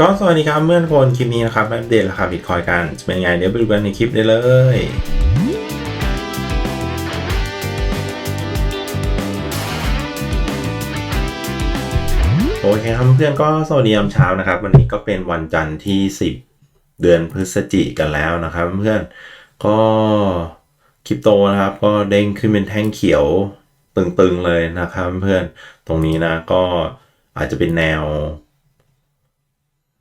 ก็สวัสดีครับเพื่อนคนคลิปนี้นะครับอัปเดตราคาบิตคอยกันจะเป็นไงเดี๋ยวไปดูกันในคลิปได้เลยโอเคครับเพื่อนก็สวัสดียามเช้านะครับ วันนี้ก็เป็นวันจันทร์ที่ 10 เดือนพฤศจิกกันแล้วนะครับ เพื่อนก็คริปโตนะครับ ก็เด้งขึ้นเป็นแท่งเขียวตึงๆเลยนะครับ เพื่อนตรงนี้นะก็อาจจะเป็นแนว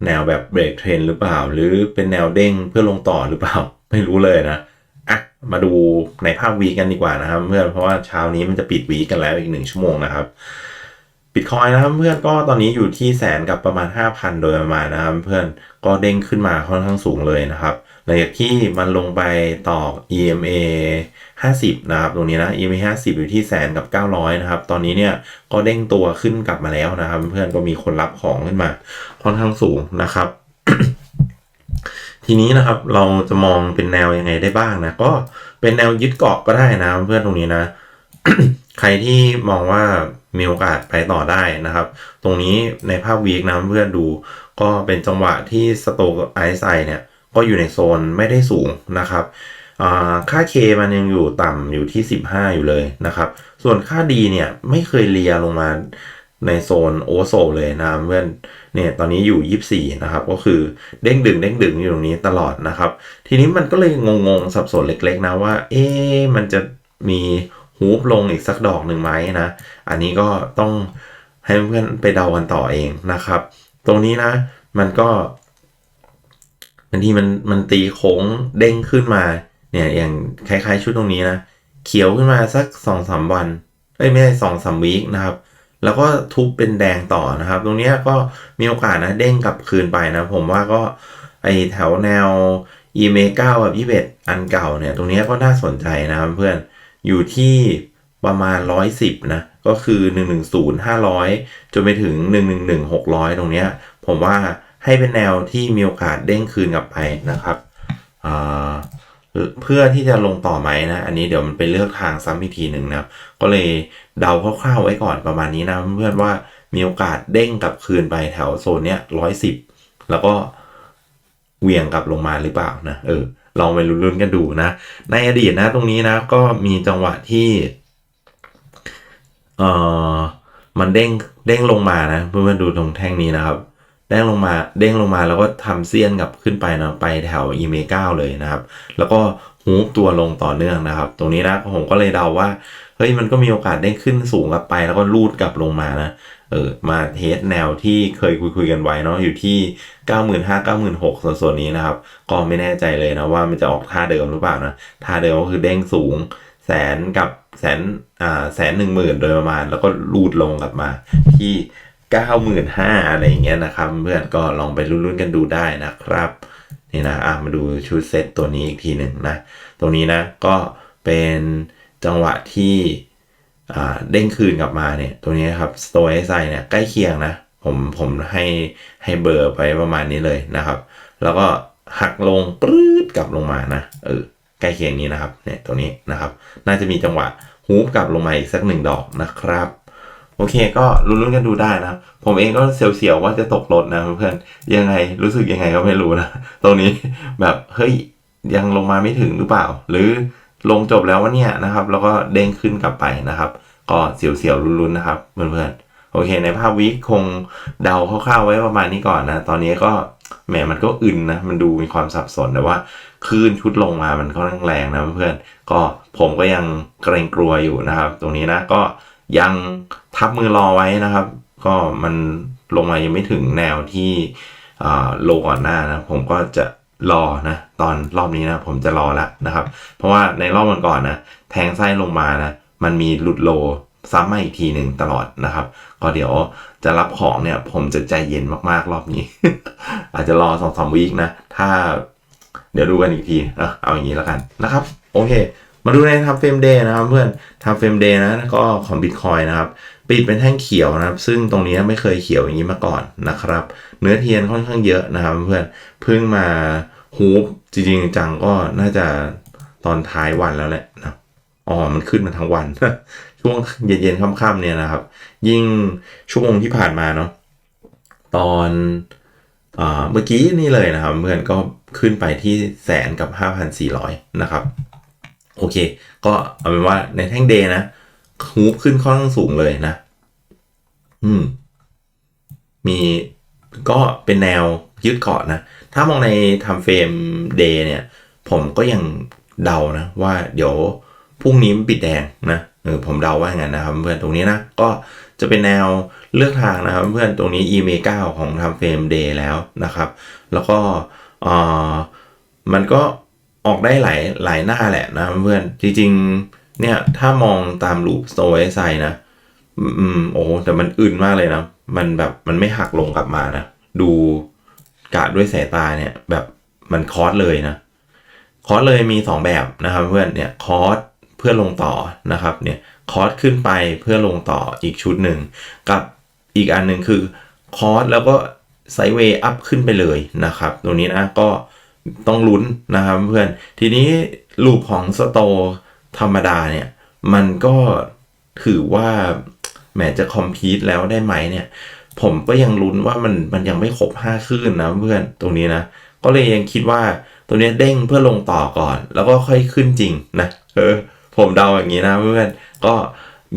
แนวแบบเบรกเทรนหรือเปล่า หรือเป็นแนวเด้งเพื่อลงต่อหรือเปล่า ไม่รู้เลยนะอะมาดูในภาพวีกันดีกว่านะครับเพื่อนเพราะว่าเช้านี้มันจะปิดวีกันแล้วอีกหนึ่งชั่วโมงนะครับบิตคอยนะครับเพื่อนก็ตอนนี้อยู่ที่แสนกับประมาณ 5,000 โดยประมาณนะครับเพื่อนก็เด้งขึ้นมาค่อนข้างสูงเลยนะครับ หลังจากที่มันลงไปต่อ EMA 50 นะครับ ตรงนี้นะ EMA 50 อยู่ที่แสนกับ 900 นะครับ ตอนนี้เนี่ยก็เด้งตัวขึ้นกลับมาแล้วนะครับ เพื่อนก็มีคนรับของขึ้นมาค่อนข้างสูงนะครับ ทีนี้นะครับเราจะมองเป็นแนวยังไงได้บ้างนะ ก็เป็นแนวยึดเกาะก็ได้นะเพื่อนตรงนี้นะ ใครที่มองว่ามีโอกาสไปต่อได้นะครับ ตรงนี้ในภาพวีคนะเพื่อนดูก็เป็นจังหวะที่สโตกไอซ์ไซเนี่ย ก็อยู่ในโซนไม่ได้สูงนะครับอ่าค่า K มันยังอยู่ต่ำอยู่ที่ 15 อยู่เลยนะครับ ส่วนค่าดีเนี่ยไม่เคยเลียลงมาในโซนโอโซเลยนะเพื่อนเนี่ยตอนนี้อยู่ 24 นะครับ ก็คือเด้งดึงเด้งดึงอยู่ตรงนี้ตลอดนะครับ ทีนี้มันก็เลยงงๆสับสนเล็กๆนะว่า เอ๊ะมันจะมีฮูปลงอีกสักดอกหนึ่งไหมนะ อันนี้ก็ต้องให้เพื่อนไปเดากันต่อเองนะครับ ตรงนี้นะมันก็ บางทีมันมันตีโค้งเด้งขึ้นมา เนี่ยอย่างคล้ายๆ ชุดตรงนี้นะ เขียวขึ้นมาสักสองสามวันเอ้ยไม่ใช่สองสามวีคนะครับ แล้วก็ทุบเป็นแดงต่อนะครับ ตรงนี้ก็มีโอกาสนะเด้งกลับคืนไปนะ ผมว่าก็ไอแถวแนว e m a 9กับ21 อันเก่าเนี่ย ตรงนี้ก็น่าสนใจนะครับเพื่อนอยู่ที่ประมาณ 110 นะ ก็คือ 110 500 จนไปถึง 111 600 ตรงเนี้ย ผมว่า ให้เป็นแนวที่มีโอกาสเด้งคืนกลับไปนะครับเพื่อที่จะลงต่อไหมนะ อันนี้เดี๋ยวมันไปเลือกทางซ้ำอีกทีหนึ่งนะก็เลยเดาคร่าวๆไว้ก่อนประมาณนี้นะเพื่อนว่ามีโอกาสเด้งกลับคืนไปแถวโซนเนี้ยร้อยสิบแล้วก็เหวี่ยงกลับลงมาหรือเปล่านะเออลองไปลุ้นๆกันดูนะ ในอดีตนะตรงนี้นะก็มีจังหวะที่เออมันเด้งเด้งลงมานะเพื่อนๆดูตรงแท่งนี้นะครับ เด้งลงมาเด้งลงมาแล้วก็ทำเซียนกลับขึ้นไปนะไปแถว e m a 9เลยนะครับ แล้วก็ฮูปตัวลงต่อเนื่องนะครับ ตรงนี้นะผมก็เลยเดาว่าเฮ้ยมันก็มีโอกาสได้งขึ้นสูงกลับไป แล้วก็ลูดกลับลงมานะเออมาเทสแนวที่เคยคุยคุยกันไว้เนาะอยู่ที่ 95,000 96,000ส่วนส่วนนี้นะครับ ก็ไม่แน่ใจเลยนะว่ามันจะออกท่าเดิมหรือเปล่านะท่าเดิมก็คือเด้งสูงแสนกับแสนอ่าแสนหนึ่งหมื่นโดยประมาณ แล้วก็ลูดลงกลับมาที่ 95,000อะไรอย่างเงี้ยนะครับ เพื่อนก็ลองไปลุ้นๆกันดูได้นะครับนี่นะอะมาดูชุดเซตตัวนี้อีกทีหนึ่งนะตรงนี้นะก็เป็นจังหวะที่อ่าเด้งคืนกลับมาเนี่ยตัวนี้ครับสโตเอไซเนี่ยใกล้เคียงนะผมผมให้ให้เบอร์ไปประมาณนี้เลยนะครับ แล้วก็หักลงปรื๊ดกลับลงมานะเออใกล้เคียงนี้นะครับเนี่ยตัวนี้นะครับ น่าจะมีจังหวะฮูปกลับลงมาอีกสักหนึ่งดอกนะครับ โอเค ก็ลุ้นๆกันดูได้นะ ผมเองก็เสียวๆว่าจะตกรถนะเพื่อนยังไงรู้สึกยังไงก็ไม่รู้นะ ตรงนี้แบบเฮ้ยยังลงมาไม่ถึงหรือเปล่า หรือลงจบแล้ววะเนี่ยนะครับ แล้วก็เด้งขึ้นกลับไปนะครับ ก็เสียวๆลุ้นๆนะครับเพื่อนๆโอเค ในภาพวิคงเดาคร่าวๆไว้ประมาณนี้ก่อนนะ ตอนนี้ก็แหมมันก็อึนนะ มันดูมีความสับสนแต่ว่าคลื่นชุดลงมามันค่อนข้างแรงนะเพื่อนๆก็ผมก็ยังเกรงกลัวอยู่นะครับ ตรงนี้นะก็ ยังทับมือรอไว้นะครับ ก็มันลงมายังไม่ถึงแนวที่โลก่อนหน้านะผมก็จะรอนะตอนรอบนี้นะผมจะรอแล้วนะครับ เพราะว่าในรอบก่อนๆนะแทงไส้ลงมานะมันมีหลุดโลซ้ำมาอีกทีหนึ่งตลอดนะครับ ก็เดี๋ยวจะรับของเนี่ย ผมจะใจเย็นมากๆรอบนี้ อาจจะรอสองสามวีคนะ ถ้าเดี๋ยวดูกันอีกทีนะเอาอย่างนี้แล้วกันนะครับ โอเค มาดูในทำเฟรมเดย์นะครับเพื่อนทำเฟรมเดย์นะก็ของ Bitcoin นะครับปิดเป็นแท่งเขียวนะครับ ซึ่งตรงนี้ไม่เคยเขียวอย่างนี้มาก่อนนะครับ เนื้อเทียนค่อนข้างเยอะนะครับ เพื่อนเพิ่งมาฮูปจริงๆจังก็น่าจะตอนท้ายวันแล้วแหละนะอ๋อมันขึ้นมาทั้งวัน ช่วงเย็นๆค่ำๆเนี่ยนะครับ ยิ่งชั่วโมงที่ผ่านมาเนาะตอนเมื่อกี้นี่เลยนะครับ เพื่อนก็ขึ้นไปที่แสนกับ 5,400 นะครับ โอเค ก็เอาเป็นว่าในแท่งเดย์นะฮูปขึ้นค่อนข้างสูงเลยนะ อืม มีก็เป็นแนวยึดเกาะนะ ถ้ามองในทำเฟรมเดย์เนี่ย ผมก็ยังเดานะ ว่าเดี๋ยวพรุ่งนี้มันปิดแดงนะเออผมเดาว่าอย่างนั้นนะครับเพื่อนตรงนี้นะ ก็จะเป็นแนวเลือกทางนะครับ เพื่อนตรงนี้ EMA9 ของทำเฟรมเดย์แล้วนะครับ แล้วก็เอ่อมันก็ ออกได้หลายหลายหน้าแหละนะเพื่อนจริงๆ เนี่ยถ้ามองตามรูปโซไอไซนะ อืมโอ้แต่มันอื่นมากเลยนะ มันแบบมันไม่หักลงกลับมานะ ดูกะด้วยสายตาเนี่ย แบบมันคอร์สเลยนะคอร์สเลยมี 2 แบบนะครับเพื่อนเนี่ยคอร์สเพื่อลงต่อนะครับเนี่ยคอร์สขึ้นไปเพื่อลงต่ออีกชุดหนึ่งกับอีกอันหนึ่งคือคอร์สแล้วก็ไซด์เวย์อัพขึ้นไปเลยนะครับตรงนี้นะก็ ต้องลุ้นนะครับเพื่อน ทีนี้ลูปของสโตธรรมดาเนี่ย มันก็ถือว่าแหมจะคอมพีตแล้วได้ไหมเนี่ย ผมก็ยังลุ้นว่ามันมันยังไม่ครบ5คลื่นนะเพื่อนตรงนี้นะ ก็เลยยังคิดว่าตัวนี้เด้งเพื่อลงต่อก่อน แล้วก็ค่อยขึ้นจริงนะเออผมเดาอย่างนี้นะเพื่อนก็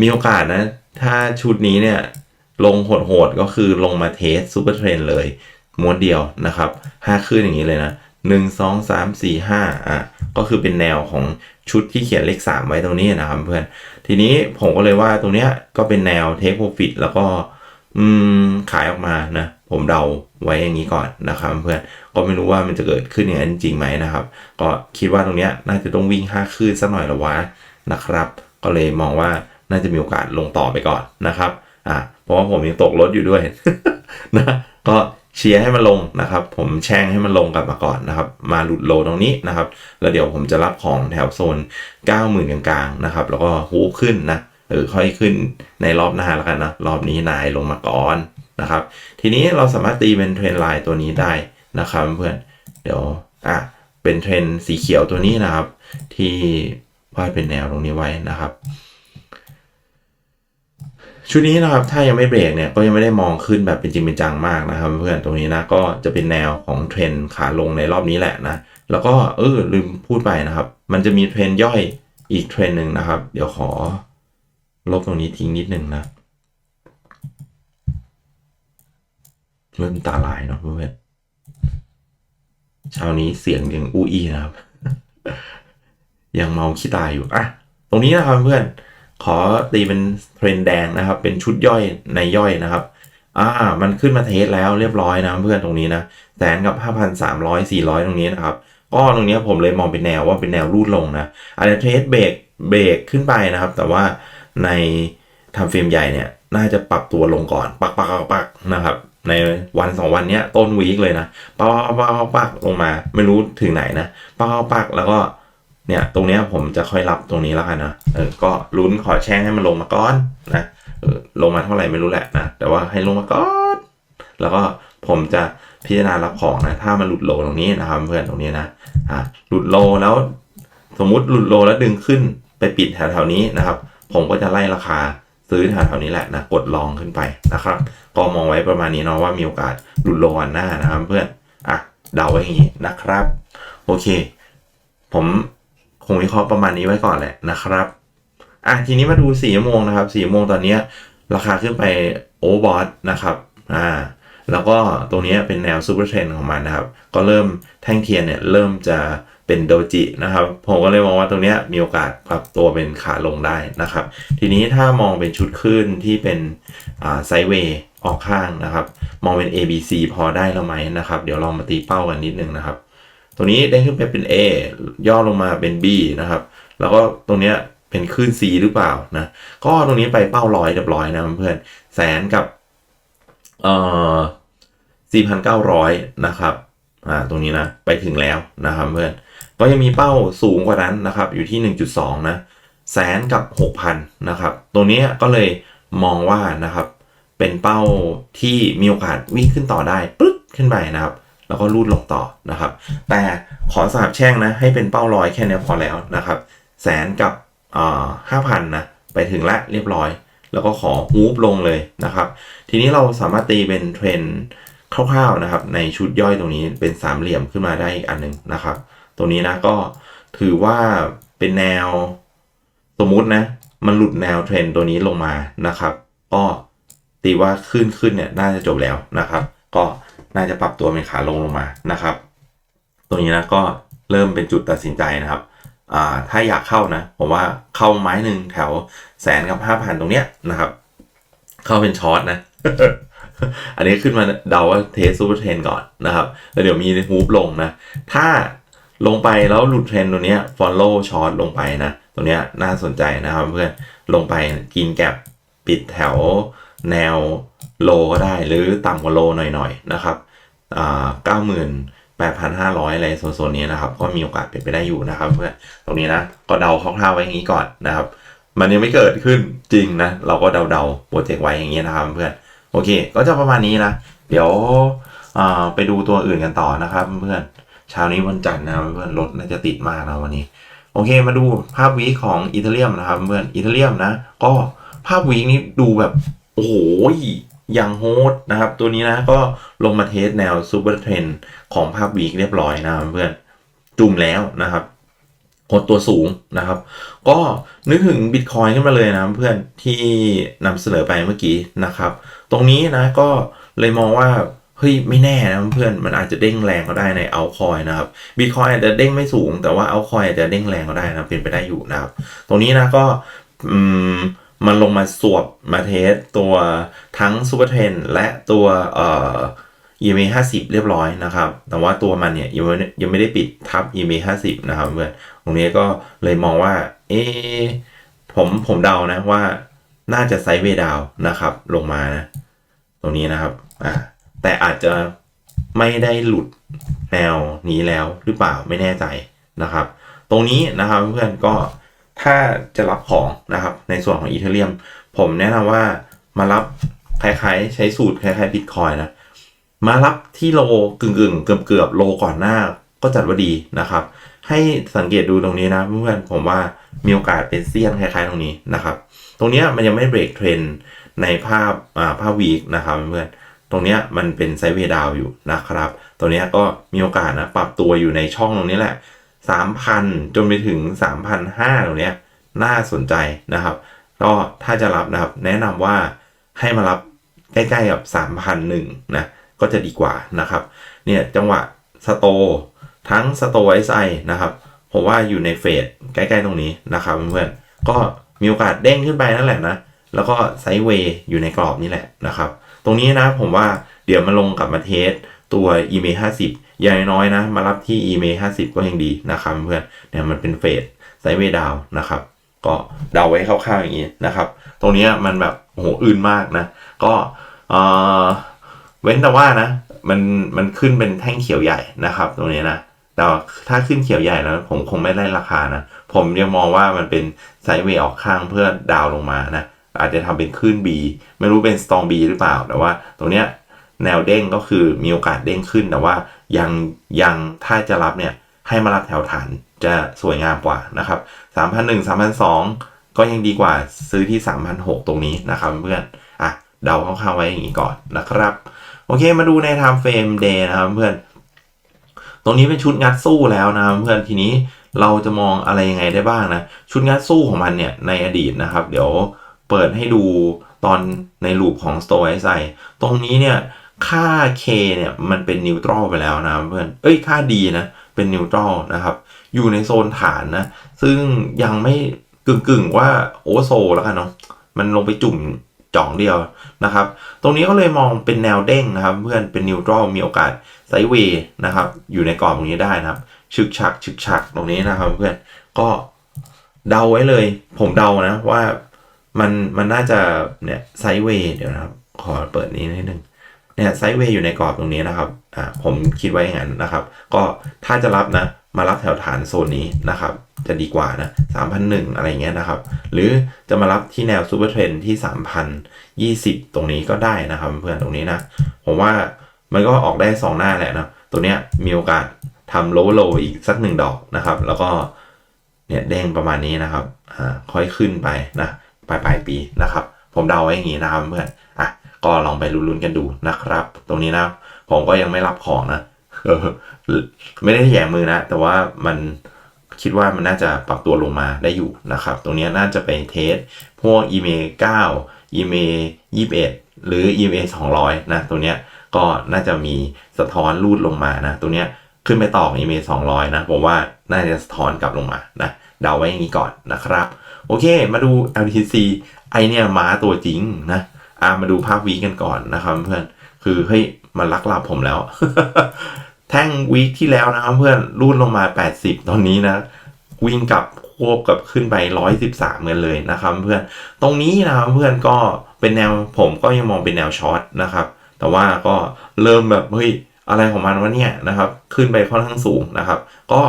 มีโอกาสนะ ถ้าชุดนี้เนี่ย ลงโหดๆก็คือลงมาเทสซูเปอร์เทรนเลยม้วนเดียวนะครับห้าขึ้นอย่างนี้เลยนะ หนึ่งสองสามสี่ห้าอะก็คือเป็นแนวของชุดที่เขียนเลขสามไว้ตรงนี้นะครับเพื่อนทีนี้ผมก็เลยว่าตรงเนี้ยก็เป็นแนวเทคโปรฟิตแล้วก็อืมขายออกมานะผมเดาไว้อย่างนี้ก่อนนะครับเพื่อนก็ไม่รู้ว่ามันจะเกิดขึ้นอย่างนั้นจริงไหมนะครับ ก็คิดว่าตรงเนี้ยน่าจะต้องวิ่งห้าคืนสักหน่อยละวะนะครับ ก็เลยมองว่าน่าจะมีโอกาสลงต่อไปก่อนนะครับอ่าเพราะว่าผมยังตกรถอยู่ด้วยนะก็ เชียร์ให้มันลงนะครับ ผมแช่งให้มันลงกลับมาก่อนนะครับ มาหลุดโลตรงนี้นะครับ แล้วเดี๋ยวผมจะรับของแถวโซน 90,000 กลางๆนะครับ แล้วก็ฮูขึ้นนะเออค่อยขึ้นในรอบหน้าแล้วกันนะ รอบนี้นายลงมาก่อนนะครับ ทีนี้เราสามารถตีเป็นเทรนไลน์ตัวนี้ได้นะครับเพื่อน เดี๋ยวอะเป็นเทรนสีเขียวตัวนี้นะครับ ที่วาดเป็นแนวตรงนี้ไว้นะครับ ชุดนี้นะครับถ้ายังไม่เบรกเนี่ยก็ยังไม่ได้มองขึ้นแบบเป็นจริงเป็นจังมากนะครับ เพื่อนตรงนี้นะก็จะเป็นแนวของเทรนขาลงในรอบนี้แหละนะแล้วก็เออลืมพูดไปนะครับ มันจะมีเทรนย่อยอีกเทรนหนึ่งนะครับ เดี๋ยวขอ ลบตรงนี้ทิ้งนิดนึงนะเริ่มตาลายเนาะเพื่อนเช้านี้เสียงยังอู้อีนะครับ ยังเมาขี้ตายอยู่อะตรงนี้นะครับเพื่อน ขอตีเป็นเทรนแดงนะครับ เป็นชุดย่อยในย่อยนะครับ อ่า มันขึ้นมาเทสแล้วเรียบร้อยนะเพื่อนตรงนี้นะแสนกับ 5,300 400 ตรงนี้นะครับก็ตรงนี้ผมเลยมองเป็นแนวว่าเป็นแนวรูดลงนะอาจจะเทสเบรกเบรกขึ้นไปนะครับ แต่ว่าในทำเฟรมใหญ่เนี่ยน่าจะปรับตัวลงก่อน ปักปักปักนะครับในวันสองวันเนี้ยต้นวีคเลยนะปักปักปักปักลงมา ไม่รู้ถึงไหนนะปักปักแล้วก็ เนี่ยตรงนี้ผมจะค่อยรับตรงนี้แล้วกันนะเออก็ลุ้นขอแช่งให้มันลงมาก่อนนะเออลงมาเท่าไหร่ไม่รู้แหละนะแต่ว่าให้ลงมาก่อนแล้วก็ผมจะพิจารณารับของนะถ้ามันหลุดโลตรงนี้นะครับเพื่อนตรงนี้นะอะหลุดโลแล้วสมมุติหลุดโลแล้วดึงขึ้นไปปิดแถวๆนี้นะครับ ผมก็จะไล่ราคาซื้อแถวๆนี้แหละนะกดลองขึ้นไปนะครับ ก็มองไว้ประมาณนี้เนาะว่ามีโอกาสหลุดโลวันหน้านะครับ เพื่อนอะเดาไว้อย่างนี้นะครับ โอเค ผม คงวิเคราะห์ประมาณนี้ไว้ก่อนแหละนะครับอะทีนี้มาดูสี่โมงนะครับสี่โมงตอนนี้ราคาขึ้นไปโอเวอร์บอทนะครับอ่าแล้วก็ตรงนี้เป็นแนวซูเปอร์เทรนของมันนะครับ ก็เริ่มแท่งเทียนเนี่ยเริ่มจะเป็นโดจินะครับ ผมก็เลยมองว่าตรงนี้มีโอกาสปรับตัวเป็นขาลงได้นะครับ ทีนี้ถ้ามองเป็นชุดขึ้นที่เป็นอ่าไซเวย์ออกข้างนะครับ มองเป็น A B C พอได้แล้วไหมนะครับ เดี๋ยวลองมาตีเป้ากันนิดนึงนะครับ ตัวนี้ได้ขึ้นไปเป็น A ย่อลงมาเป็น B นะครับ แล้วก็ตรงเนี้ยเป็นคลื่น C หรือเปล่านะ ก็ตรงนี้ไปเป้าร้อยเรียบร้อยนะเพื่อนแสนกับเอ่อ4,900 นะครับ อ่า ตรงนี้นะ ไปถึงแล้วนะครับเพื่อน ก็ยังมีเป้าสูงกว่านั้นนะครับ อยู่ที่ 1.2 นะ แสนกับ 6,000 นะครับ ตรงนี้ก็เลยมองว่านะครับ เป็นเป้าที่มีโอกาสวิ่งขึ้นต่อได้ปึ๊บขึ้นไปนะครับ แล้วก็รูดลงต่อนะครับ แต่ขอสาบแช่งนะ ให้เป็นเป้าลอยแค่นี้พอแล้วนะครับ แสนกับห้าพันนะไปถึงละเรียบร้อย แล้วก็ขอฮูปลงเลยนะครับ ทีนี้เราสามารถตีเป็นเทรนคร่าวๆนะครับ ในชุดย่อยตรงนี้เป็นสามเหลี่ยมขึ้นมาได้อีกอันหนึ่งนะครับ ตรงนี้นะก็ถือว่าเป็นแนวสมมุตินะ มันหลุดแนวเทรนตัวนี้ลงมานะครับ ก็ตีว่าขึ้นขึ้นเนี่ยน่าจะจบแล้วนะครับ ก็ น่าจะปรับตัวเป็นขาลงลงมานะครับ ตรงนี้นะก็เริ่มเป็นจุดตัดสินใจนะครับถ้าอยากเข้านะผมว่าเข้าไม้หนึ่งแถวแสนกับห้าพันตรงเนี้ยนะครับ เข้าเป็นช็อตนะ อันนี้ขึ้นมาเดาว่าเทสซูเปอร์เทรนก่อนนะครับแล้วเดี๋ยวมีฮูปลงนะ ถ้าลงไปแล้วหลุดเทรนตัวเนี้ย follow ช็อตลงไปนะตัวเนี้ยน่าสนใจนะครับเพื่อนลงไปกินแก็บปิดแถวแนวโลก็ได้หรือต่ำกว่าโลหน่อยๆนะครับ เก้าหมื่นแปดพันห้าร้อยอะไรโซนนี้นะครับ ก็มีโอกาสเป็นไปได้อยู่นะครับ เพื่อนตรงนี้นะ ก็เดาคร่าวๆไว้อย่างนี้ก่อนนะครับ มันยังไม่เกิดขึ้นจริงนะ เราก็เดาๆโปรเจกต์ไว้อย่างนี้นะครับเพื่อน โอเค ก็จะประมาณนี้นะ เดี๋ยวไปดูตัวอื่นกันต่อนะครับเพื่อนเช้านี้วันจันทร์นะเพื่อนรถน่าจะติดมากนะวันนี้ โอเค มาดูภาพวีของอิตาเลียมนะครับเพื่อนอิตาเลียมนะ ก็ภาพวีนี้ดูแบบโอ้โห ย่างโฮดนะครับ ตัวนี้นะก็ลงมาเทสแนวซูเปอร์เทรนของภาพวีคเรียบร้อยนะเพื่อนจุ่มแล้วนะครับหดตัวสูงนะครับ ก็นึกถึงบิตคอยขึ้นมาเลยนะเพื่อนที่นำเสนอไปเมื่อกี้นะครับ ตรงนี้นะก็เลยมองว่าเฮ้ยไม่แน่นะเพื่อนมันอาจจะเด้งแรงก็ได้ในเอาคอยนะครับบิตคอยอาจจะเด้งไม่สูง แต่ว่าเอาคอยอาจจะเด้งแรงก็ได้นะเป็นไปได้อยู่นะครับ ตรงนี้นะก็อืม มันลงมาสวบมาเทสตัวทั้งซูเปอร์เทนและตัวเอ่อ EMA 50 เรียบร้อยนะครับ แต่ว่าตัวมันเนี่ยยังไม่ยังไม่ได้ปิดทับ EMA 50 นะครับเพื่อนตรงนี้ก็เลยมองว่า เอผมผมเดานะว่าน่าจะไซด์เวย์ดาวนะครับ ลงมานะตรงนี้นะครับอ่าแต่อาจจะไม่ได้หลุดแนวนี้แล้วหรือเปล่าไม่แน่ใจนะครับ ตรงนี้นะครับเพื่อนก็ ถ้าจะรับของนะครับในส่วนของอีเทเรียมผมแนะนำว่ามารับคล้ายๆ ใช้สูตรคล้ายๆบิตคอยนะ มารับที่โลกึ่งกึ่งๆเกือบเกือบๆโลก่อนหน้าก็จัดว่าดีนะครับ ให้สังเกตดูตรงนี้นะเพื่อนผมว่ามีโอกาสเป็นเซียนคล้ายๆ ตรงนี้นะครับ ตรงนี้มันยังไม่เบรกเทรนในภาพอ่าภาพวีคนะครับเพื่อนตรงนี้มันเป็นไซด์เวดาวอยู่นะครับตรงนี้ก็มีโอกาสนะปรับตัวอยู่ในช่องตรงนี้แหละ 3,000 จนไปถึง 3,500ตรงเนี้ยน่าสนใจนะครับ ก็ถ้าจะรับนะครับ แนะนำว่าให้มารับใกล้ๆกับ 3,001นะก็จะดีกว่านะครับ เนี่ยจังหวะสโตทั้งสโตไอไซนะครับ ผมว่าอยู่ในเฟสใกล้ๆตรงนี้นะครับเพื่อนๆก็มีโอกาสเด้งขึ้นไปนั่นแหละนะแล้วก็ไซด์เวย์อยู่ในกรอบนี่แหละนะครับ ตรงนี้นะผมว่าเดี๋ยวมาลงกับมาเทสตัว e m a 50 อย่างน้อยนะ มารับที่ e m a 50 ก็ยังดีนะครับเพื่อนเนี่ยมันเป็นเฟสไซด์เวดาวนะครับ ก็เดาไว้คร่าวๆอย่างนี้นะครับ ตรงนี้มันแบบโอ้โหอื่นมากนะ ก็เออเว้นแต่ว่านะ มันมันขึ้นเป็นแท่งเขียวใหญ่นะครับ ตรงนี้นะแต่ว่าถ้าขึ้นเขียวใหญ่แล้วผมคงไม่ได้ราคานะ ผมยังมองว่ามันเป็นไซด์เวย์ออกข้างเพื่อดาวลงมานะ อาจจะทำเป็นขึ้น B ไม่รู้เป็นสตอง B หรือเปล่า แต่ว่าตรงเนี้ย แนวเด้งก็คือมีโอกาสเด้งขึ้นแต่ว่ายังยังถ้าจะรับเนี่ยให้มารับแถวฐานจะสวยงามกว่านะครับ3,001 3,002 ก็ยังดีกว่าซื้อที่ 3,006 ตรงนี้นะครับเพื่อนอะเดาคร่าวๆไว้อย่างนี้ก่อนนะครับ โอเคมาดูใน time frame day นะครับเพื่อน ตรงนี้เป็นชุดงัดสู้แล้วนะครับเพื่อนทีนี้เราจะมองอะไรยังไงได้บ้างนะ ชุดงัดสู้ของมันเนี่ยในอดีตนะครับ เดี๋ยวเปิดให้ดูตอนในลูปของ Store s i ตรงนี้เนี่ย ค่า K เนี่ยมันเป็นนิวตร a ลไปแล้วนะเพื่อน เอ้ยค่า D นะเป็นนิวตร a ลนะครับ อยู่ในโซนฐานนะ ซึ่งยังไม่กึ่งกึ่งๆว่าโอเวอร์โซแล้วกันเนาะ มันลงไปจุ่มจ่องเดียวนะครับ ตรงนี้ก็เลยมองเป็นแนวเด้งนะครับ เพื่อนเป็นนิวตร a ลมีโอกาสไซเวย์นะครับ อยู่ในกรอบตรงนี้ได้นะครับฉึกฉักฉึกฉักตรงนี้นะครับ เพื่อนก็เดาไว้เลย ผมเดานะว่ามันมันน่าจะเนี่ยไซเวย์เดี๋ยวนะครับ ขอเปิดนี้นิดนึง เนี่ยไซด์เวย์อยู่ในกรอบตรงนี้นะครับอ่าผมคิดไว้อย่างนั้นนะครับ ก็ถ้าจะรับนะมารับแถวฐานโซนนี้นะครับ จะดีกว่านะ3,001 อะไรเงี้ยนะครับ หรือจะมารับที่แนวซูเปอร์เทรนที่3,020 ตรงนี้ก็ได้นะครับเพื่อนตรงนี้นะ ผมว่ามันก็ออกได้ 2 หน้าแหละนะตัวเนี้ยมีโอกาสทำโลโลอีกสักหนึ่งดอกนะครับ แล้วก็เนี่ยเด้งประมาณนี้นะครับอ่าค่อยขึ้นไปนะปลายปลายปีนะครับ ผมเดาไว้อย่างนี้นะครับเพื่อนอะ ก็ลองไปลุ้นๆกันดูนะครับ ตรงนี้นะผมก็ยังไม่รับของนะไม่ได้แหย่มือนะ แต่ว่ามันคิดว่ามันน่าจะปรับตัวลงมาได้อยู่นะครับ ตรงนี้น่าจะไปเทสพวก EMA 9 EMA 21 หรือ EMA 200 นะ ตัวเนี้ยก็น่าจะมีสะท้อนรูดลงมานะ ตัวเนี้ยขึ้นไปต่อ EMA 200 นะ ผมว่าน่าจะสะท้อนกลับลงมานะ เดาไว้อย่างนี้ก่อนนะครับ โอเค มาดู LTC ไอเนี่ยม้าตัวจริงนะ อ่ามาดูภาพวีกันก่อนนะครับเพื่อน คือเฮ้ยมันลักลาบผมแล้ว แท่งวีคที่แล้วนะครับเพื่อนรูดลงมา 80 ตอนนี้นะ วิ่งกลับควบกับขึ้นไป 113กันเลยนะครับเพื่อน ตรงนี้นะครับเพื่อนก็เป็นแนวผมก็ยังมองเป็นแนวช็อตนะครับ แต่ว่าก็เริ่มแบบเฮ้ยอะไรของมันวะเนี่ยนะครับ ขึ้นไปค่อนข้างสูงนะครับ ก็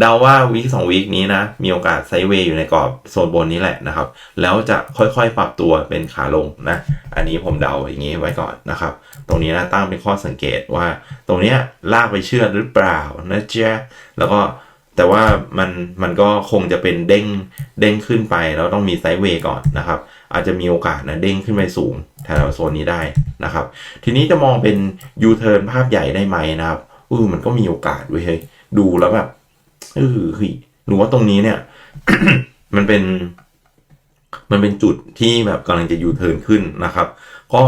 เดาว่าวีคสองวีคนี้นะ มีโอกาสไซด์เวย์อยู่ในกรอบโซนบนนี้แหละนะครับ แล้วจะค่อยๆปรับตัวเป็นขาลงนะ อันนี้ผมเดาอย่างนี้ไว้ก่อนนะครับ ตรงนี้นะตั้งเป็นข้อสังเกตว่า ตรงนี้ลากไปเชื่อหรือเปล่านะเจ๊แล้วก็แต่ว่ามันมันก็คงจะเป็นเด้งเด้งขึ้นไปแล้วต้องมีไซด์เวย์ก่อนนะครับ อาจจะมีโอกาสนะเด้งขึ้นไปสูงแถวโซนนี้ได้นะครับ ทีนี้จะมองเป็นยูเทิร์นภาพใหญ่ได้ไหมนะครับอือมันก็มีโอกาสเว้ยดูแล้วแบบ เออเฮ้ยหรือว่าตรงนี้เนี่ย มันเป็น มันเป็นจุดที่แบบกำลังจะยูเทิร์นขึ้นนะครับ ก็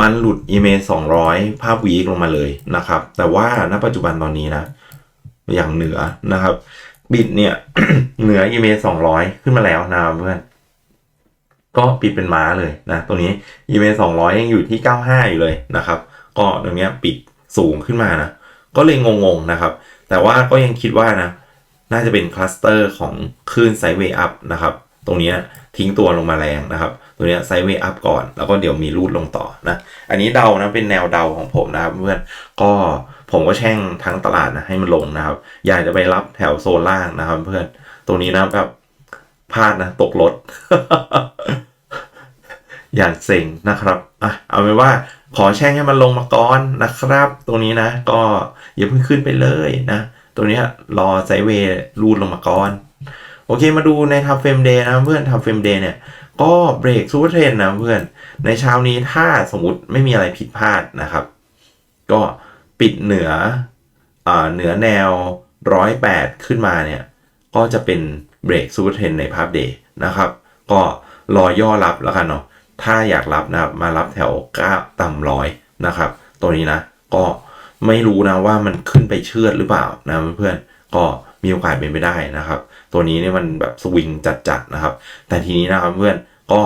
มันหลุด e m a 200ภาพวีคลงมาเลยนะครับ แต่ว่าณปัจจุบันตอนนี้นะ อย่างเหนือนะครับ บิดเนี่ย เหนือ e m a 200ขึ้นมาแล้วนะเพื่อนก็ปิดเป็นม้าเลยนะตรงนี้ e m a 200ยังอยู่ที่95อยู่เลยนะครับ ก็ตรงเนี้ยปิดสูงขึ้นมานะ ก็เลยงงๆนะครับ แต่ว่าก็ยังคิดว่านะ น่าจะเป็นคลัสเตอร์ของคลื่นไซเวย์อัพนะครับ ตรงนี้ทิ้งตัวลงมาแรงนะครับ ตัวนี้ไซเวย์อัพก่อน แล้วก็เดี๋ยวมีรูดลงต่อนะ อันนี้เดานะเป็นแนวเดาของผมนะครับเพื่อนก็ผมก็แช่งทั้งตลาดนะให้มันลงนะครับ อยากจะไปรับแถวโซนล่างนะครับ เพื่อนตรงนี้นะแบบพลาดนะตกรถอย่างเซ็งนะครับอะเอาเป็นว่าขอแช่งให้มันลงมาก่อนนะครับ ตรงนี้นะ ก็อย่าเพิ่งขึ้นไปเลยนะ ตัวเนี้ยรอไซเวย์รูดลงมาก่อน โอเคมาดูในทับเฟรมเดย์นะเพื่อนทับเฟรมเดย์เนี่ย ก็เบรกซูเปอร์เทรนนะเพื่อน ในเช้านี้ถ้าสมมติไม่มีอะไรผิดพลาดนะครับ ก็ปิดเหนืออเหนือแนว 108 ขึ้นมาเนี่ย ก็จะเป็นเบรกซูเปอร์เทรนในภาพเดย์นะครับ ก็รอย่อรับแล้วกันเนาะถ้าอยากรับนะครับมารับแถวก้าต่ำร้อยนะครับ ตัวนี้นะ ก็ ไม่รู้นะว่ามันขึ้นไปเชือดหรือเปล่านะเพื่อนๆก็มีโอกาสเป็นไปได้นะครับ ตัวนี้เนี่ยมันแบบสวิงจัดๆนะครับ แต่ทีนี้นะครับเพื่อนก็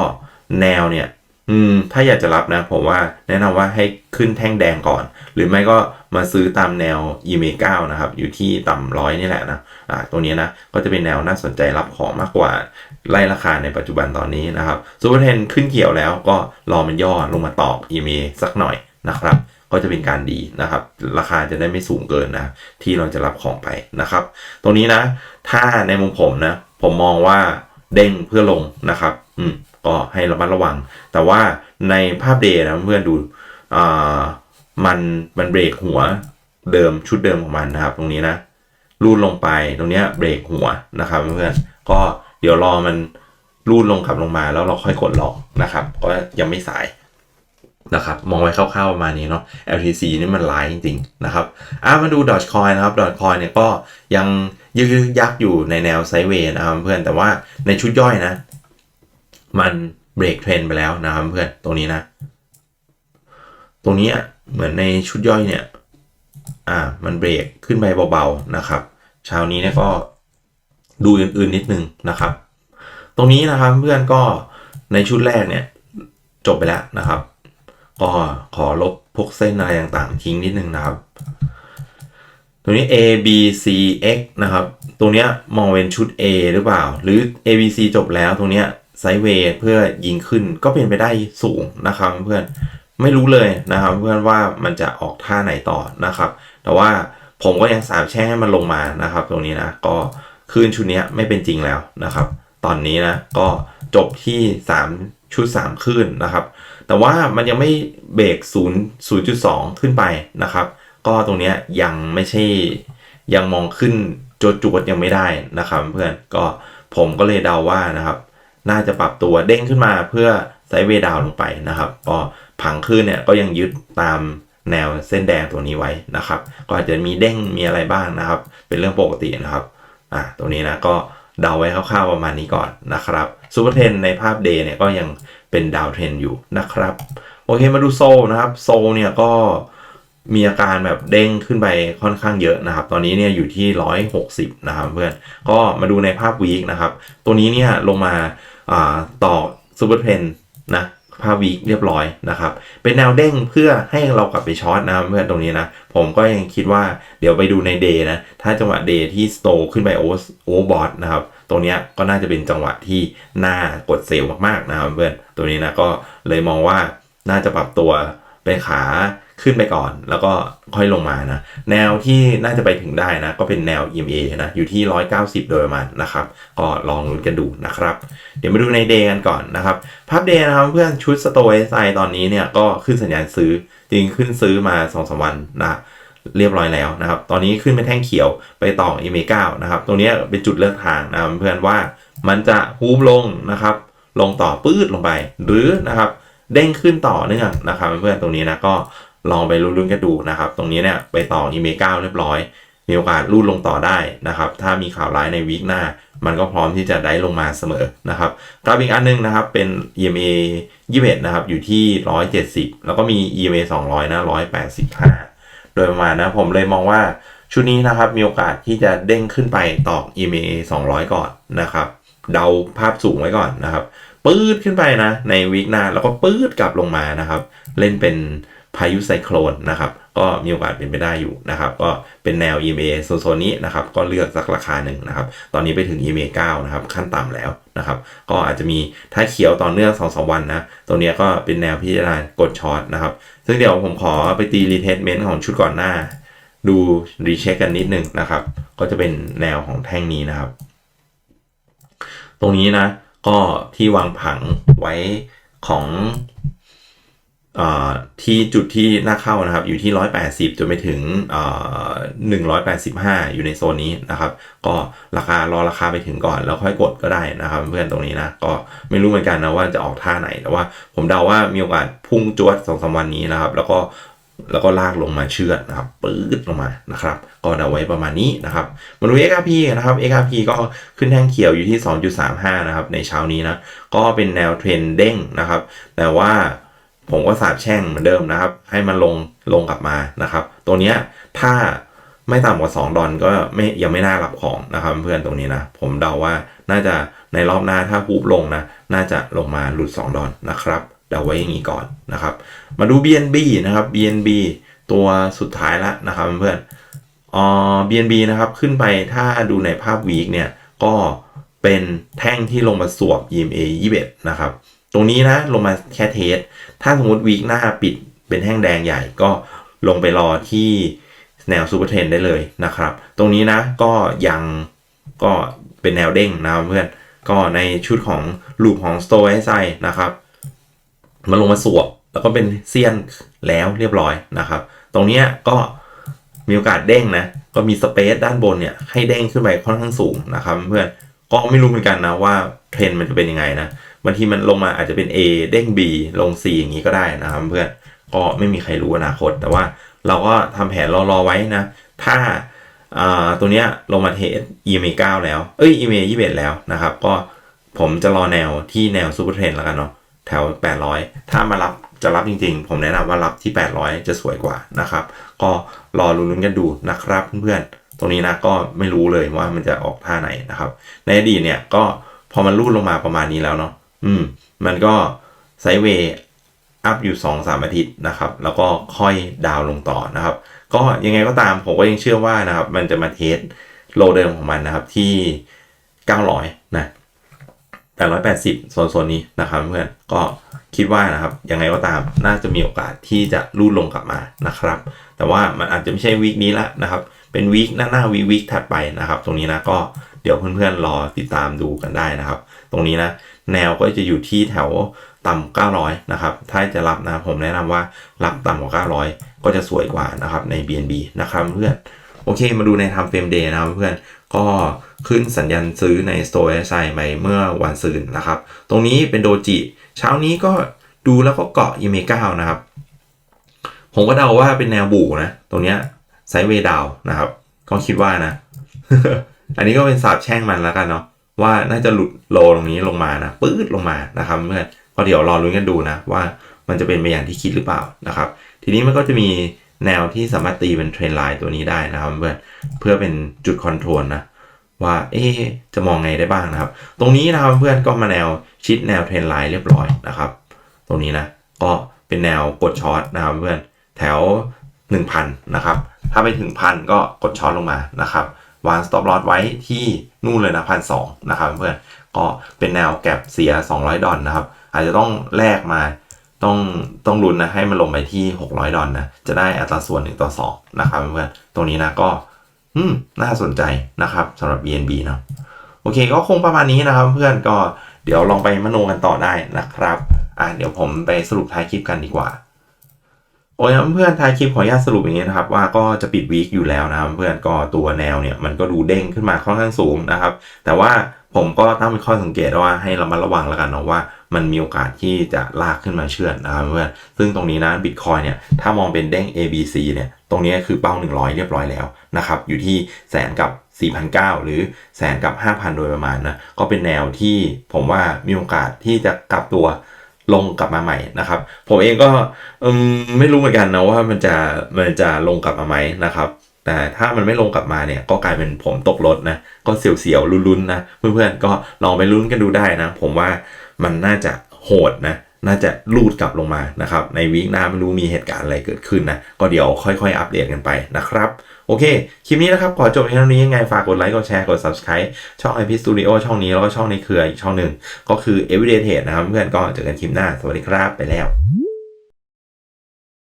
แนวเนี่ย อืม ถ้าอยากจะรับนะ ผมว่าแนะนำว่าให้ขึ้นแท่งแดงก่อน หรือไม่ก็มาซื้อตามแนว e m a 9นะครับ อยู่ที่ต่ำร้อยนี่แหละนะ อ่า ตัวนี้นะ ก็จะเป็นแนวน่าสนใจรับของมากกว่า ไล่ราคาในปัจจุบันตอนนี้นะครับซูเปอร์เทนขึ้นเกี่ยวแล้วก็รอมันย่อลงมาตอก e m a สักหน่อยนะครับ ก็จะเป็นการดีนะครับ ราคาจะได้ไม่สูงเกินนะ ที่เราจะรับของไปนะครับ ตรงนี้นะ ถ้าในมุมผมนะ ผมมองว่าเด้งเพื่อลงนะครับ อืมก็ให้ระมัดระวัง แต่ว่าในภาพเดย์นะเพื่อนดูอ่ามันมันเบรกหัวเดิมชุดเดิมของมันนะครับ ตรงนี้นะรูดลงไปตรงนี้เบรกหัวนะครับเพื่อนก็เดี๋ยวรอมันรูดลงขับลงมาแล้วเราค่อยกดล็อกนะครับ ก็ยังไม่สาย นะครับมองไว้คร่าวๆประมาณนี้เนาะ LTC นี่มันร้ายจริงๆนะครับอะมาดู Dogecoin นะครับ Dogecoin เนี่ยก็ยังยึกยักอยู่ในแนวไซด์เวย์นะครับเพื่อนแต่ว่าในชุดย่อยนะ มันเบรกเทรนไปแล้วนะครับเพื่อนตรงนี้นะ ตรงนี้อะเหมือนในชุดย่อยเนี่ยอ่ามันเบรกขึ้นไปเบาๆนะครับเช้านี้เนี่ยก็ดูอื่นๆนิดนึงนะครับ ตรงนี้นะครับเพื่อนก็ในชุดแรกเนี่ยจบไปแล้วนะครับ ก็ขอลบพวกเส้นอะไรต่างๆทิ้งนิดนึงนะครับ ตรงนี้ A B C X นะครับ ตรงเนี้ยมองเป็นชุด A หรือเปล่า หรือ A B C จบแล้วตรงเนี้ยไซด์เวย์เพื่อยิงขึ้นก็เป็นไปได้สูงนะครับเพื่อนไม่รู้เลยนะครับ เพื่อนว่ามันจะออกท่าไหนต่อนะครับ แต่ว่าผมก็ยังสามแช่งให้มันลงมานะครับ ตรงนี้นะก็คืนชุดนี้ไม่เป็นจริงแล้วนะครับ ตอนนี้นะก็จบที่ 3 ชุด 3คลื่นนะครับ แต่ว่ามันยังไม่เบรก0 0.2 ขึ้นไปนะครับ ก็ตรงนี้ยังไม่ใช่ยังมองขึ้นจดจวดยังไม่ได้นะครับเพื่อนก็ผมก็เลยเดาว่านะครับ น่าจะปรับตัวเด้งขึ้นมาเพื่อไซเวดาวลงไปนะครับ ก็ผังขึ้นเนี่ยก็ยังยึดตามแนวเส้นแดงตัวนี้ไว้นะครับ ก็อาจจะมีเด้งมีอะไรบ้างนะครับ เป็นเรื่องปกตินะครับอ่าตัวนี้นะก็เดาไว้คร่าวๆประมาณนี้ก่อนนะครับซูเปอร์เทนในภาพเดย์เนี่ยก็ยัง เป็นดาวเทรนอยู่นะครับ โอเคมาดูโซนะครับ โซเนี่ยก็มีอาการแบบเด้งขึ้นไปค่อนข้างเยอะนะครับ ตอนนี้เนี่ยอยู่ที่ 160 นะครับเพื่อนก็มาดูในภาพวีคนะครับ ตัวนี้เนี่ยลงมาต่อซูเปอร์เทรนนะภาพวีคเรียบร้อยนะครับ เป็นแนวเด้งเพื่อให้เรากลับไปช็อตนะเพื่อนตรงนี้นะ ผมก็ยังคิดว่าเดี๋ยวไปดูในเดย์นะ ถ้าจังหวะเดย์ที่สโตขึ้นไปโอเวอร์โอเวอร์บอทนะครับ ตรงนี้ก็น่าจะเป็นจังหวะที่น่ากดเซลล์มากๆนะครับเพื่อนตัวนี้นะก็เลยมองว่าน่าจะปรับตัวเป็นขาขึ้นไปก่อนแล้วก็ค่อยลงมานะ แนวที่น่าจะไปถึงได้นะ ก็เป็นแนว EMA นะ อยู่ที่ 190 โดยประมาณนะครับ ก็ลองลุ้นกันดูนะครับ เดี๋ยวมาดูในเดย์กันก่อนนะครับภาพเดย์นะครับเพื่อนชุดสโตเอสไตอนนี้เนี่ยก็ขึ้นสัญญาณซื้อ จริงขึ้นซื้อมา2อสวันนะ เรียบร้อยแล้วนะครับ ตอนนี้ขึ้นเป็นแท่งเขียวไปต่อ EMA 9 นะครับ ตรงนี้เป็นจุดเลือกทางนะครับเพื่อนว่ามันจะฮูบลงนะครับ ลงต่อปื้ดลงไป หรือนะครับ เด้งขึ้นต่อเนื่องนะครับเพื่อนตรงนี้นะก็ลองไปลุ้นๆกันดูนะครับ ตรงนี้เนี่ยไปต่อ EMA 9 เรียบร้อย มีโอกาสรูดลงต่อได้นะครับ ถ้ามีข่าวร้ายในวีคหน้า มันก็พร้อมที่จะได้ลงมาเสมอนะครับกราฟอีกอันหนึงนะครับเป็น EMA 21นะครับอยู่ที่ 170 แล้วก็มี EMA 200นะ185 โดยประมาณนะผมเลยมองว่าชุดนี้นะครับมีโอกาสที่จะเด้งขึ้นไปต่อ EMA 200 ก่อนนะครับ เดาภาพสูงไว้ก่อนนะครับปื๊ดขึ้นไปนะในวิกหน้าแล้วก็ปื๊ดกลับลงมานะครับ เล่นเป็นพายุไซโคลนนะครับ ก็มีโอกาสเป็นไปได้อยู่นะครับ ก็เป็นแนว EMA โซนๆนี้นะครับ ก็เลือกสักราคาหนึ่งนะครับ ตอนนี้ไปถึง EMA 9นะครับ ขั้นต่ำแล้วนะครับ ก็อาจจะมีถ้าเขียวต่อเนื่อง2อสวันนะ ตัวนี้ก็เป็นแนวพิจารณากดช็อตนะครับ ซึ่งเดี๋ยวผมขอไปตีรีเทสเมนต์ของชุดก่อนหน้า ดูรีเช็คกันนิดนึงนะครับ ก็จะเป็นแนวของแท่งนี้นะครับ ตรงนี้นะ ก็ที่วางผังไว้ของ ที่จุดที่น่าเข้านะครับอยู่ที่ 180 จนไปถึงอ่า185 อยู่ในโซนนี้นะครับ ก็ราคารอราคาไปถึงก่อน แล้วค่อยกดก็ได้นะครับ เพื่อนตรงนี้นะ ก็ไม่รู้เหมือนกันนะว่าจะออกท่าไหน แต่ว่าผมเดาว่ามีโอกาสพุ่งจวดสองสามวันนี้นะครับ แล้วก็แล้วก็ลากลงมาเชือดนะครับปื๊ดลงมานะครับ ก็เดาไว้ประมาณนี้นะครับ มาดู XRP นะครับ XRP ก็ขึ้นแท่งเขียวอยู่ที่ 2.35 นะครับ ในเช้านี้นะ ก็เป็นแนวเทรนเด้งนะครับ แต่ว่า ผมก็สาบแช่งเหมือนเดิมนะครับ ให้มันลงลงกลับมานะครับ ตัวเนี้ยถ้าไม่ต่ำกว่า 2 ดอลก็ไม่ยังไม่น่ารับของนะครับเพื่อนตรงนี้นะ ผมเดาว่าน่าจะในรอบหน้าถ้าฮูบลงนะ น่าจะลงมาหลุด 2 ดอลนะครับเดาไว้อย่างนี้ก่อนนะครับ มาดู BNB นะครับ BNB ตัวสุดท้ายละนะครับเพื่อนอ่อ BNB นะครับขึ้นไปถ้าดูในภาพวีคเนี่ยก็เป็นแท่งที่ลงมาสวบ EMA 21นะครับ ตรงนี้นะลงมาแค่เทส ถ้าสมมติวีคหน้าปิดเป็นแท่งแดงใหญ่ก็ลงไปรอที่แนวซูเปอร์เทรนได้เลยนะครับ ตรงนี้นะก็ยังก็เป็นแนวเด้งนะครับเพื่อน ก็ในชุดของลูปของ Store s i นะครับ มันลงมาสวบแล้วก็เป็นเซียนแล้วเรียบร้อยนะครับ ตรงนี้ก็มีโอกาสเด้งนะ ก็มีสเปซด้านบนเนี่ยให้เด้งขึ้นไปค่อนข้างสูงนะครับ เพื่อน ก็ไม่รู้เหมือนกันนะว่าเทรนมันจะเป็นยังไงนะ บางทีมันลงมาอาจจะเป็น A เด้ง B ลง C อย่างนี้ก็ได้นะครับเพื่อนก็ไม่มีใครรู้อนาคต แต่ว่าเราก็ทำแผนรอๆไว้นะ ถ้าตัวเนี้ยลงมาเทส EMA 9แล้ว เอ้ย EMA 21 แล้วนะครับ ก็ผมจะรอแนวที่แนวซูเปอร์เทรนแล้วกันเนาะแถว 800 ถ้ามารับจะรับจริงๆ ผมแนะนำว่ารับที่ 800 จะสวยกว่านะครับ ก็รอลุ้นๆกันดูนะครับเพื่อนๆ ตรงนี้นะก็ไม่รู้เลยว่ามันจะออกท่าไหนนะครับ ในอดีตเนี่ยก็พอมันรูดลงมาประมาณนี้แล้วเนาะ อืม มันก็ไซเวย์อัพอยู่2-3อาทิตย์นะครับ แล้วก็ค่อยดาวลงต่อนะครับ ก็ยังไงก็ตามผมก็ยังเชื่อว่านะครับ มันจะมาเทสโลเดิมของมันนะครับที่ 900 นะ880โซนโซนนี้นะครับเพื่อนก็คิดว่านะครับยังไงก็ตามน่าจะมีโอกาสที่จะรูดลงกลับมานะครับ แต่ว่ามันอาจจะไม่ใช่วีคนี้ละนะครับ เป็นวีคหน้าหน้าวีวีคถัดไปนะครับ ตรงนี้นะก็เดี๋ยวเพื่อนๆรอติดตามดูกันได้นะครับ ตรงนี้นะ แนวก็จะอยู่ที่แถวต่ำ900 นะครับ ถ้าจะรับนะผมแนะนำว่ารับต่ำกว่า 900 ก็จะสวยกว่านะครับใน BNB นะครับเพื่อนโอเค มาดูใน Time Frame Day นะครับเพื่อนก็ขึ้นสัญญาณซื้อใน Store SI ไปเมื่อวันซืนนะครับ ตรงนี้เป็นโดจิ เช้านี้ก็ดูแล้วก็เกาะ EMA 9นะครับ ผมก็เดาว่าเป็นแนวบูนะ ตรงเนี้ยไซเวดาวนะครับ ก็คิดว่านะ อันนี้ก็เป็นสาบแช่งมันแล้วกันเนาะ ว่าน่าจะหลุดโลตรงนี้ลงมานะปื๊ดลงมานะครับเพื่อนก็เดี๋ยวรอรุ้นกันดูนะว่ามันจะเป็นไปอย่างที่คิดหรือเปล่านะครับ ทีนี้มันก็จะมีแนวที่สามารถตีเป็นเทรนไลน์ตัวนี้ได้นะครับเพื่อนเพื่อเป็นจุดคอนโทรลนะว่าเอ๊จะมองไงได้บ้างนะครับ ตรงนี้นะครับเพื่อนก็มาแนวชิดแนวเทรนไลน์เรียบร้อยนะครับ ตรงนี้นะก็เป็นแนวกดช็อตนะครับเพื่อนแถว 1,000 นะครับ ถ้าไปถึงพันก็กดช็อตลงมานะครับ วาง stop loss ไว้ที่นู่นเลยนะพันสองนะครับเพื่อนก็เป็นแนวแก็บเสีย 200 ดอลนะครับ อาจจะต้องแลกมาต้องต้องลุ้นนะให้มันลงไปที่ 600 ดอลนะจะได้อัตราส่วน 1 ต่อ 2 นะครับเพื่อนตรงนี้นะก็อืมน่าสนใจนะครับสำหรับ BNB เนาะโอเคก็คงประมาณนี้นะครับเพื่อนก็เดี๋ยวลองไปมโนกันต่อได้นะครับอะเดี๋ยวผมไปสรุปท้ายคลิปกันดีกว่า อ้ยครับเพื่อนท้ายคลิปขออนุญาตสรุปอย่างนี้นะครับว่าก็จะปิดวีคอยู่แล้วนะครับเพื่อนก็ตัวแนวเนี่ยมันก็ดูเด้งขึ้นมาค่อนข้างสูงนะครับ แต่ว่าผมก็ตั้งเป็นข้อสังเกตว่าให้เรามาระวังแล้วกันเนาะว่ามันมีโอกาสที่จะลากขึ้นมาเชื่อนนะครับเพื่อนซึ่งตรงนี้นะบิตคอยเนี่ยถ้ามองเป็นเด้ง A B C เนี่ยตรงนี้คือเป้า 100 เรียบร้อยแล้วนะครับอยู่ที่แสนกับ4,900หรือแสนกับ 5,000 โดยประมาณนะก็เป็นแนวที่ผมว่ามีโอกาสที่จะกลับตัว ลงกลับมาใหม่นะครับ ผมเองก็มไม่รู้เหมือนกันนะว่ามันจะมันจะลงกลับมาไหมนะครับ แต่ถ้ามันไม่ลงกลับมาเนี่ย ก็กลายเป็นผมตกรถนะ ก็เสียวๆลุ้นๆนะเพื่อนๆก็ลองไปลุ้นกันดูได้นะ ผมว่ามันน่าจะโหดนะน่าจะลูดกลับลงมานะครับ ในวีคหน้าไม่รู้มีเหตุการณ์อะไรเกิดขึ้นนะ ก็เดี๋ยวค่อยๆ อัปเดตกันไปนะครับ โอเค คลิปนี้นะครับ ขอจบเท่านี้ยังไง ฝากกดไลค์ กดแชร์ กด subscribe ช่อง IP Studio ช่องนี้ แล้วก็ช่องในเครืออีกช่องหนึ่ง ก็คือ Everyday Trade นะครับ เพื่อนก็เจอกันคลิปหน้า สวัสดีครับ ไปแล้ว